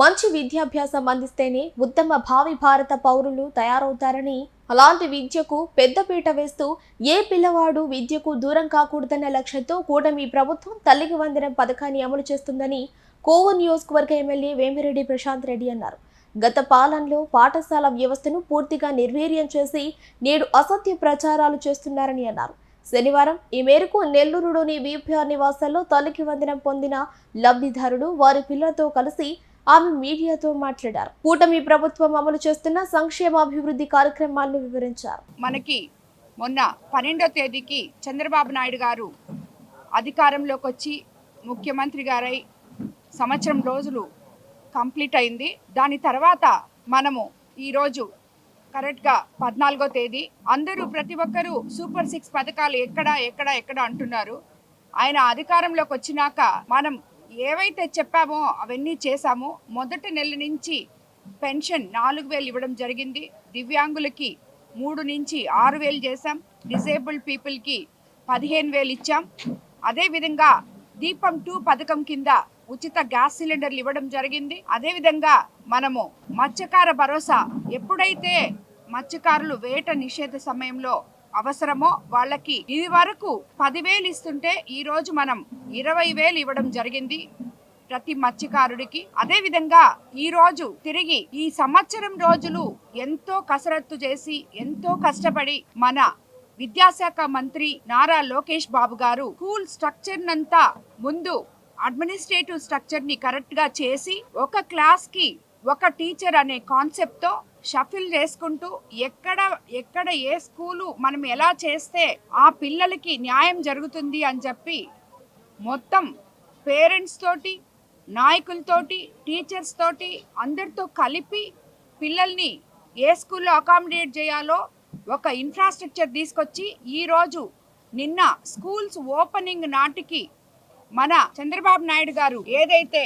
మంచి విద్యాభ్యాసం అందిస్తేనే ఉత్తమ భావి భారత పౌరులు తయారవుతారని అలాంటి విద్యకు పెద్దపీట వేస్తూ ఏ పిల్లవాడు విద్యకు దూరం కాకూడదన్న లక్ష్యంతో కూటమి ప్రభుత్వం తల్లికి వందనం పథకాన్ని అమలు చేస్తుందని కోవు నియోజకవర్గ ఎమ్మెల్యే వేమిరెడ్డి ప్రశాంత్ రెడ్డి అన్నారు. గత పాలనలో పాఠశాల వ్యవస్థను పూర్తిగా నిర్వీర్యం చేసి నేడు అసత్య ప్రచారాలు చేస్తున్నారని అన్నారు. శనివారం ఈ మేరకు నెల్లూరులోని విపిఆర్ నివాసాల్లో తల్లికి వందనం పొందిన లబ్ధిదారుడు వారి పిల్లలతో కలిసి ఆమె మీడియాతో మాట్లాడారు. కూటమి ప్రభుత్వం అమలు చేస్తున్న సంక్షేమాభివృద్ధి కార్యక్రమాలను వివరించారు. మనకి మొన్న పన్నెండో తేదీకి చంద్రబాబు నాయుడు గారు అధికారంలోకి వచ్చి ముఖ్యమంత్రి గారై సంవత్సరం రోజులు కంప్లీట్ అయింది. దాని తర్వాత మనము ఈరోజు కరెక్ట్గా పద్నాలుగో తేదీ అందరూ ప్రతి ఒక్కరూ సూపర్ సిక్స్ పథకాలు ఎక్కడ ఎక్కడ ఎక్కడ అంటున్నారు. ఆయన అధికారంలోకి వచ్చినాక మనం ఏవైతే చెప్పామో అవన్నీ చేశామో మొదటి నెల నుంచి పెన్షన్ నాలుగు వేలు ఇవ్వడం జరిగింది. దివ్యాంగులకి మూడు నుంచి ఆరు వేలు చేశాం. డిసేబుల్డ్ పీపుల్కి పదిహేను వేలు ఇచ్చాం. అదేవిధంగా దీపం టూ పథకం కింద ఉచిత గ్యాస్ సిలిండర్లు ఇవ్వడం జరిగింది. అదేవిధంగా మనము మత్స్యకార భరోసా ఎప్పుడైతే మత్స్యకారులు వేట నిషేధ సమయంలో అవసరమో వాళ్ళకి. ఇది వరకు పదివేలు ఇస్తుంటే ఈ రోజు మనం ఇరవై వేలు ఇవ్వడం జరిగింది ప్రతి మత్స్యకారుడికి. అదే విధంగా ఈ రోజు తిరిగి ఈ సంవత్సరం రోజులు ఎంతో కసరత్తు చేసి ఎంతో కష్టపడి మన విద్యాశాఖ మంత్రి నారా లోకేష్ బాబు గారు స్కూల్ స్ట్రక్చర్ నంతా ముందు అడ్మినిస్ట్రేటివ్ స్ట్రక్చర్ని కరెక్ట్గా చేసి ఒక క్లాస్కి ఒక టీచర్ అనే కాన్సెప్ట్తో షఫిల్ చేసుకుంటూ ఎక్కడ ఎక్కడ ఏ స్కూలు మనం ఎలా చేస్తే ఆ పిల్లలకి న్యాయం జరుగుతుంది అని చెప్పి మొత్తం పేరెంట్స్ తోటి నాయకులతోటి టీచర్స్ తోటి అందరితో కలిపి పిల్లల్ని ఏ స్కూల్లో అకామిడేట్ చేయాలో ఒక ఇన్ఫ్రాస్ట్రక్చర్ తీసుకొచ్చి ఈరోజు నిన్న స్కూల్స్ ఓపెనింగ్ నాటికి మన చంద్రబాబు నాయుడు గారు ఏదైతే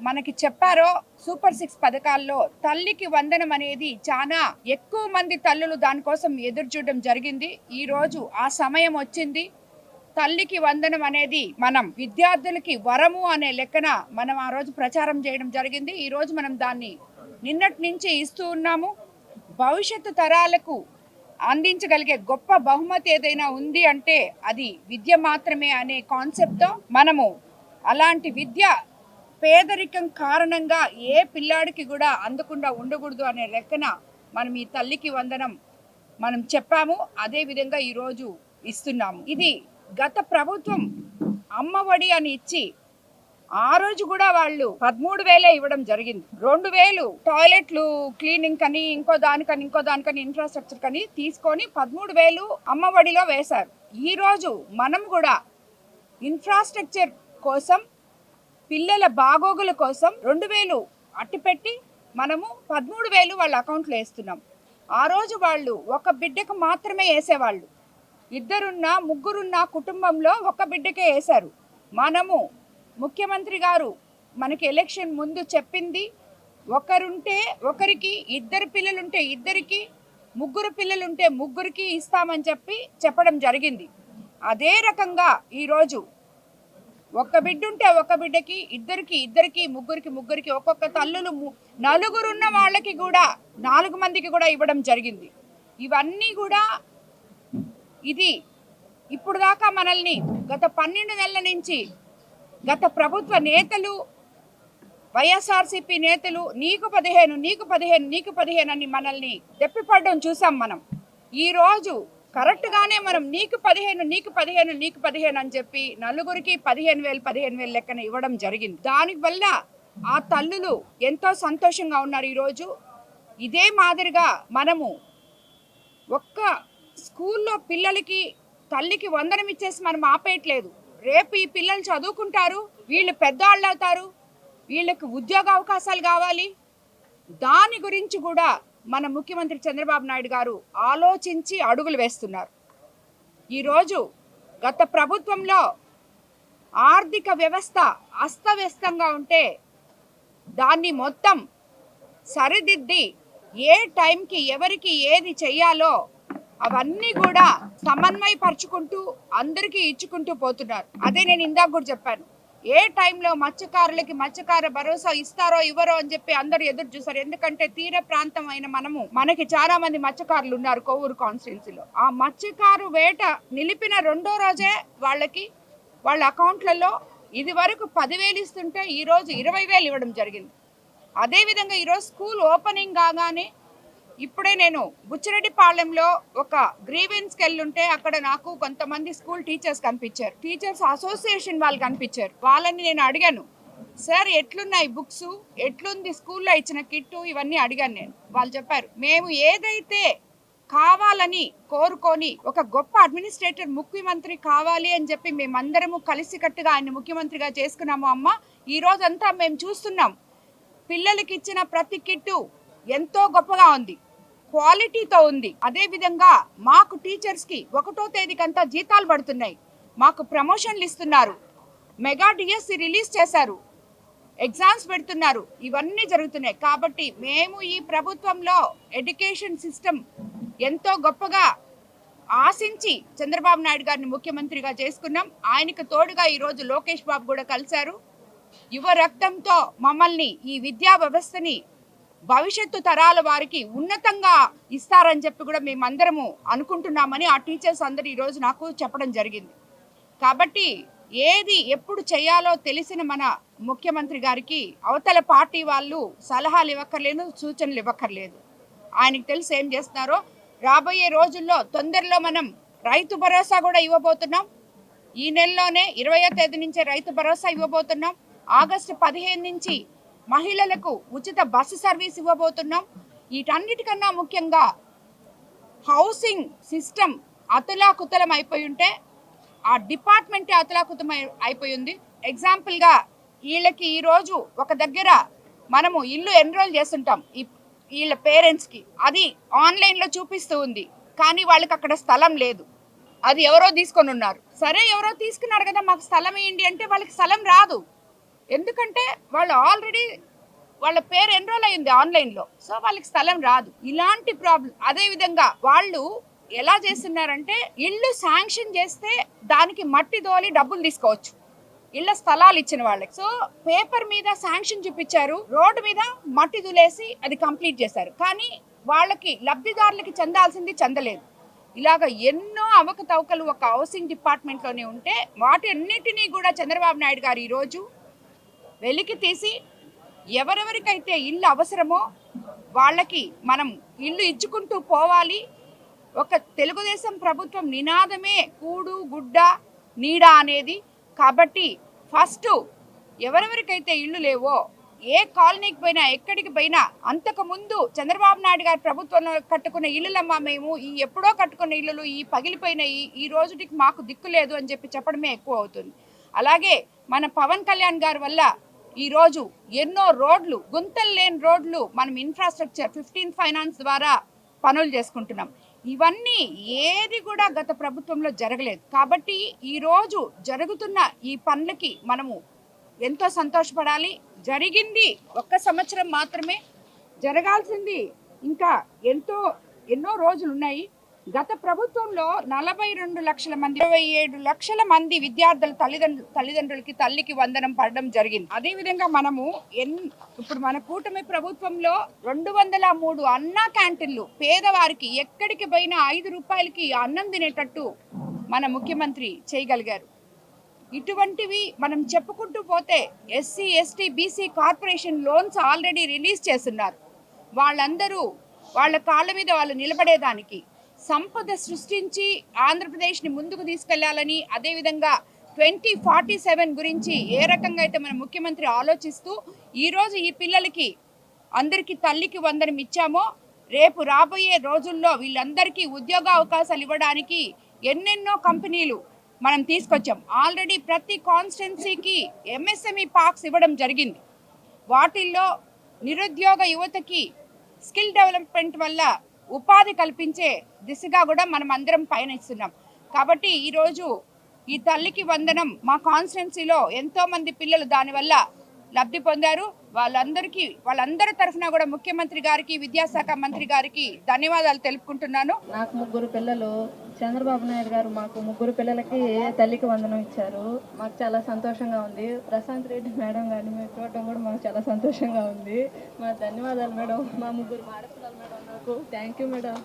మనకి చెప్పారో సూపర్ సిక్స్ పథకాల్లో తల్లికి వందనం అనేది చాలా ఎక్కువ మంది తల్లులు దానికోసం ఎదురు చూడడం జరిగింది. ఈరోజు ఆ సమయం వచ్చింది. తల్లికి వందనం అనేది మనం విద్యార్థులకి వరము అనే లెక్కన మనం ఆ రోజు ప్రచారం చేయడం జరిగింది. ఈరోజు మనం దాన్ని నిన్నటి నుంచి ఇస్తూ ఉన్నాము. భవిష్యత్తు తరాలకు అందించగలిగే గొప్ప బహుమతి ఏదైనా ఉంది అంటే అది విద్య మాత్రమే అనే కాన్సెప్ట్తో మనము అలాంటి విద్య పేదరికం కారణంగా ఏ పిల్లాడికి కూడా అందకుండా ఉండకూడదు అనే లెక్కన మనం ఈ తల్లికి వందనం మనం చెప్పాము. అదే విధంగా ఈరోజు ఇస్తున్నాము. ఇది గత ప్రభుత్వం అమ్మఒడి అని ఇచ్చి ఆ రోజు కూడా వాళ్ళు పదమూడు వేలే ఇవ్వడం జరిగింది. రెండు వేలు టాయిలెట్లు క్లీనింగ్ కని ఇంకో దానికని ఇంకో దానికని ఇన్ఫ్రాస్ట్రక్చర్ కని తీసుకొని పదమూడు వేలు అమ్మఒడిలో వేశారు. ఈరోజు మనం కూడా ఇన్ఫ్రాస్ట్రక్చర్ కోసం పిల్లల బాగోగుల కోసం రెండు వేలు అట్టిపెట్టి మనము పదమూడు వేలు వాళ్ళ అకౌంట్లో వేస్తున్నాం. ఆ రోజు వాళ్ళు ఒక బిడ్డకు మాత్రమే వేసేవాళ్ళు. ఇద్దరున్న ముగ్గురున్న కుటుంబంలో ఒక బిడ్డకే వేశారు. మనము ముఖ్యమంత్రి గారు మనకి ఎలక్షన్ ముందు చెప్పింది ఒకరుంటే ఒకరికి ఇద్దరు పిల్లలుంటే ఇద్దరికి ముగ్గురు పిల్లలుంటే ముగ్గురికి ఇస్తామని చెప్పి చెప్పడం జరిగింది. అదే రకంగా ఈరోజు ఒక్క బిడ్డ ఉంటే ఒక్క బిడ్డకి ఇద్దరికి ఇద్దరికి ముగ్గురికి ముగ్గురికి ఒక్కొక్క తల్లులు నలుగురున్న వాళ్ళకి కూడా నాలుగు మందికి కూడా ఇవ్వడం జరిగింది. ఇవన్నీ కూడా ఇది ఇప్పుడు దాకా మనల్ని గత పన్నెండు నెలల నుంచి గత ప్రభుత్వ నేతలు వైఎస్ఆర్సీపీ నేతలు నీకు పదిహేను నీకు పదిహేను నీకు పదిహేను అని మనల్ని దెప్పిపడడం చూసాం మనం. ఈ రోజు కరెక్ట్గానే మనం నీకు పదిహేను నీకు పదిహేను నీకు పదిహేను అని చెప్పి నలుగురికి పదిహేను వేలు పదిహేను వేలు లెక్కన ఇవ్వడం జరిగింది. దానివల్ల ఆ తల్లులు ఎంతో సంతోషంగా ఉన్నారు ఈరోజు. ఇదే మాదిరిగా మనము ఒక్క స్కూల్లో పిల్లలకి తల్లికి వందనం ఇచ్చేసి మనం ఆపేయట్లేదు. రేపు ఈ పిల్లలు చదువుకుంటారు వీళ్ళు పెద్దవాళ్ళు అవుతారు వీళ్ళకి ఉద్యోగ అవకాశాలు కావాలి. దాని గురించి కూడా మన ముఖ్యమంత్రి చంద్రబాబు నాయుడు గారు ఆలోచించి అడుగులు వేస్తున్నారు. ఈరోజు గత ప్రభుత్వంలో ఆర్థిక వ్యవస్థ అస్తవ్యస్తంగా ఉంటే దాన్ని మొత్తం సరిదిద్ది ఏ టైంకి ఎవరికి ఏది చెయ్యాలో అవన్నీ కూడా సమన్వయపరుచుకుంటూ అందరికీ ఇచ్చుకుంటూ పోతున్నారు. అదే నేను ఇందాక కూడా చెప్పాను. ఏ టైంలో మత్స్యకారులకి మత్స్యకార భరోసా ఇస్తారో ఇవ్వరో అని చెప్పి అందరూ ఎదురు చూసారు ఎందుకంటే తీర ప్రాంతం అయిన మనము మనకి చాలా మంది మత్స్యకారులు ఉన్నారు కొవ్వూరు కాన్స్టిట్యున్సీలో. ఆ మత్స్యకారు వేట నిలిపిన రెండో రోజే వాళ్ళకి వాళ్ళ అకౌంట్లలో ఇది వరకు పదివేలు ఇస్తుంటే ఈరోజు ఇరవై వేలు ఇవ్వడం జరిగింది. అదేవిధంగా ఈరోజు స్కూల్ ఓపెనింగ్ కాగానే ఇప్పుడే నేను బుచ్చిరెడ్డిపాళెంలో ఒక గ్రీవెన్స్కి వెళ్ళుంటే అక్కడ నాకు కొంతమంది స్కూల్ టీచర్స్ కనిపించారు. టీచర్స్ అసోసియేషన్ వాళ్ళు కనిపించారు. వాళ్ళని నేను అడిగాను సార్ ఎట్లున్నాయి బుక్స్? ఎట్లుంది స్కూల్లో ఇచ్చిన కిట్టు? ఇవన్నీ అడిగాను నేను. వాళ్ళు చెప్పారు మేము ఏదైతే కావాలని కోరుకొని ఒక గొప్ప అడ్మినిస్ట్రేటర్ ముఖ్యమంత్రి కావాలి అని చెప్పి మేమందరము కలిసికట్టుగా ఆయన ముఖ్యమంత్రిగా చేసుకున్నాము అమ్మ. ఈ రోజంతా మేము చూస్తున్నాం పిల్లలకి ఇచ్చిన ప్రతి కిట్టు ఎంతో గొప్పగా ఉంది. క్వాలిటీతో ఉంది. అదే విధంగా మాకు టీచర్స్కి ఒకటో తేదీకంతా జీతాలు పడుతున్నాయి. మాకు ప్రమోషన్లు ఇస్తున్నారు. మెగా డిఎస్సి రిలీజ్ చేశారు. ఎగ్జామ్స్ పెడుతున్నారు. ఇవన్నీ జరుగుతున్నాయి. కాబట్టి మేము ఈ ప్రభుత్వంలో ఎడ్యుకేషన్ సిస్టమ్ ఎంతో గొప్పగా ఆశించి చంద్రబాబు నాయుడు గారిని ముఖ్యమంత్రిగా చేసుకున్నాం. ఆయనకు తోడుగా ఈరోజు లోకేష్ బాబు కూడా కలిశారు. యువ రక్తంతో మమ్మల్ని ఈ విద్యా వ్యవస్థని భవిష్యత్తు తరాల వారికి ఉన్నతంగా ఇస్తారని చెప్పి కూడా మేమందరము అనుకుంటున్నామని ఆ టీచర్స్ అందరు ఈరోజు నాకు చెప్పడం జరిగింది. కాబట్టి ఏది ఎప్పుడు చేయాలో తెలిసిన మన ముఖ్యమంత్రి గారికి అవతల పార్టీ వాళ్ళు సలహాలు ఇవ్వక్కర్లేదు సూచనలు ఇవ్వక్కర్లేదు. ఆయనకు తెలిసి ఏం చేస్తున్నారో. రాబోయే రోజుల్లో తొందరలో మనం రైతు భరోసా కూడా ఇవ్వబోతున్నాం. ఈ నెలలోనే ఇరవయో తేదీ నుంచే రైతు భరోసా ఇవ్వబోతున్నాం. ఆగస్టు పదిహేను నుంచి మహిళలకు ఉచిత బస్సు సర్వీస్ ఇవ్వబోతున్నాం. వీటన్నిటికన్నా ముఖ్యంగా హౌసింగ్ సిస్టమ్ అతులాకుతలం అయిపోయి ఉంటే ఆ డిపార్ట్మెంటే అతులాకుతం అయిపోయింది. ఎగ్జాంపుల్గా వీళ్ళకి ఈరోజు ఒక దగ్గర మనము ఇల్లు ఎన్రోల్ చేస్తుంటాం. ఈ వీళ్ళ పేరెంట్స్కి. అది ఆన్లైన్లో చూపిస్తూ ఉంది. కానీ వాళ్ళకి అక్కడ స్థలం లేదు. అది ఎవరో తీసుకొని ఉన్నారు సరే ఎవరో తీసుకున్నారు కదా మాకు స్థలం ఏంటి అంటే వాళ్ళకి స్థలం రాదు. ఎందుకంటే వాళ్ళు ఆల్రెడీ వాళ్ళ పేరు ఎన్రోల్ అయింది ఆన్లైన్లో సో వాళ్ళకి స్థలం రాదు. ఇలాంటి ప్రాబ్లం అదేవిధంగా వాళ్ళు ఎలా చేస్తున్నారంటే ఇల్లు శాంక్షన్ చేస్తే దానికి మట్టి దోలి డబ్బులు తీసుకోవచ్చు. ఇళ్ళ స్థలాలు ఇచ్చిన వాళ్ళకి. సో పేపర్ మీద శాంక్షన్ చూపించారు రోడ్డు మీద మట్టి దులేసి అది కంప్లీట్ చేశారు. కానీ వాళ్ళకి లబ్ధిదారులకి చెందాల్సింది చెందలేదు. ఇలాగ ఎన్నో అవకతవకలు ఒక హౌసింగ్ డిపార్ట్మెంట్లోనే ఉంటే వాటి అన్నిటినీ కూడా చంద్రబాబు నాయుడు గారు ఈరోజు వెలికి తీసి ఎవరెవరికైతే ఇల్లు అవసరమో వాళ్ళకి మనం ఇల్లు ఇచ్చుకుంటూ పోవాలి. ఒక తెలుగుదేశం ప్రభుత్వం నినాదమే కూడు గుడ్డ నీడ అనేది. కాబట్టి ఫస్ట్ ఎవరెవరికైతే ఇల్లు లేవో ఏ కాలనీకి పోయినా ఎక్కడికి పోయినా అంతకు ముందు చంద్రబాబు నాయుడు గారి ప్రభుత్వంలో కట్టుకున్న ఇల్లులమ్మా మేము ఈ ఎప్పుడో కట్టుకున్న ఇల్లులు ఈ పగిలిపోయినాయి ఈ రోజుటికి మాకు దిక్కు లేదు అని చెప్పి చెప్పడమే ఎక్కువ అవుతుంది. అలాగే మన పవన్ కళ్యాణ్ గారి వల్ల ఈరోజు ఎన్నో రోడ్లు గుంతలు లేని రోడ్లు మనం ఇన్ఫ్రాస్ట్రక్చర్ ఫిఫ్టీన్ ఫైనాన్స్ ద్వారా పనులు చేసుకుంటున్నాం. ఇవన్నీ ఏది కూడా గత ప్రభుత్వంలో జరగలేదు. కాబట్టి ఈరోజు జరుగుతున్న ఈ పనులకి మనము ఎంతో సంతోషపడాలి. జరిగింది ఒక్క సంవత్సరం మాత్రమే. జరగాల్సింది ఇంకా ఎంతో ఎన్నో రోజులు ఉన్నాయి. గత ప్రభుత్వంలో నలభై రెండు లక్షల మంది ఇరవై ఏడు లక్షల మంది విద్యార్థుల తల్లిదండ్రులు తల్లిదండ్రులకి తల్లికి వందనం పడడం జరిగింది. అదేవిధంగా మనము ఎన్ ఇప్పుడు మన కూటమి ప్రభుత్వంలో రెండు వందల మూడు అన్నా క్యాంటీన్లు పేదవారికి ఎక్కడికి పోయినా ఐదు రూపాయలకి అన్నం తినేటట్టు మన ముఖ్యమంత్రి చేయగలిగారు. ఇటువంటివి మనం చెప్పుకుంటూ పోతే SC ST BC corporation loans already release చేస్తున్నారు. వాళ్ళందరూ వాళ్ళ కాళ్ళ మీద వాళ్ళు నిలబడేదానికి సంపద సృష్టించి ఆంధ్రప్రదేశ్ని ముందుకు తీసుకెళ్ళాలని అదేవిధంగా ట్వంటీ ఫార్టీ సెవెన్ గురించి ఏ రకంగా అయితే మన ముఖ్యమంత్రి ఆలోచిస్తూ ఈరోజు ఈ పిల్లలకి అందరికీ తల్లికి వందనం ఇచ్చామో రేపు రాబోయే రోజుల్లో వీళ్ళందరికీ ఉద్యోగ అవకాశాలు ఇవ్వడానికి ఎన్నెన్నో కంపెనీలు మనం తీసుకొచ్చాం. ఆల్రెడీ ప్రతి కాన్స్టిట్యున్సీకి ఎంఎస్ఎంఈ పార్క్స్ ఇవ్వడం జరిగింది. వాటిల్లో నిరుద్యోగ యువతకి స్కిల్ డెవలప్మెంట్ వల్ల ఉపాధి కల్పించే దిశగా కూడా మనం అందరం పయనిస్తున్నాం. కాబట్టి ఈరోజు ఈ తల్లికి వందనం మా కాన్స్టిట్యున్సీలో ఎంతో మంది పిల్లలు దానివల్ల లబ్ధి పొందారు. వాళ్ళందరికీ వాళ్ళందరి తరఫున కూడా ముఖ్యమంత్రి గారికి విద్యాశాఖ మంత్రి గారికి ధన్యవాదాలు తెలుపుకుంటున్నాను. నాకు ముగ్గురు పిల్లలు చంద్రబాబు నాయుడు గారు మాకు ముగ్గురు పిల్లలకి తల్లికి వందనం ఇచ్చారు. మాకు చాలా సంతోషంగా ఉంది. ప్రశాంత్ రెడ్డి మేడం గారిని మేము చూడటం కూడా మాకు చాలా సంతోషంగా ఉంది. మా ధన్యవాదాలు మేడం. మా ముగ్గురు ఆడపిల్లలు మేడం నాకు. Thank you madam